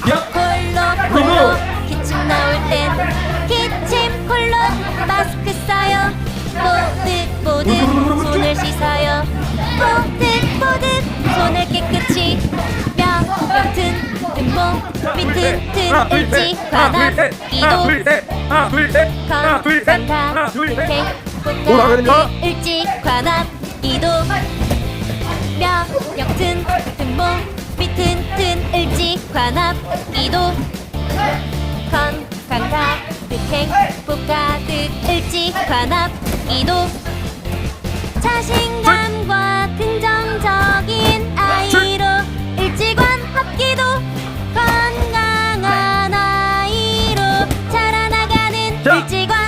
콜로 콜로 기침 나올 땐 기침 콜로 마스크 써요 뽀득 뽀득 손을 씻어요 뽀득 뽀득 손을 깨끗이 명명튼 든몸 비튼튼 을지 관악 이도 건강다 행복하다 을지 관악 이도 명명튼 든몸 비튼튼 을지 관악 이도. 건강 가득 행 복 가득 을지 관악 이도. 자신감과 긍정적인 아이로 일지관 합기도. 건강한 아이로 자라나가는 자. 일지관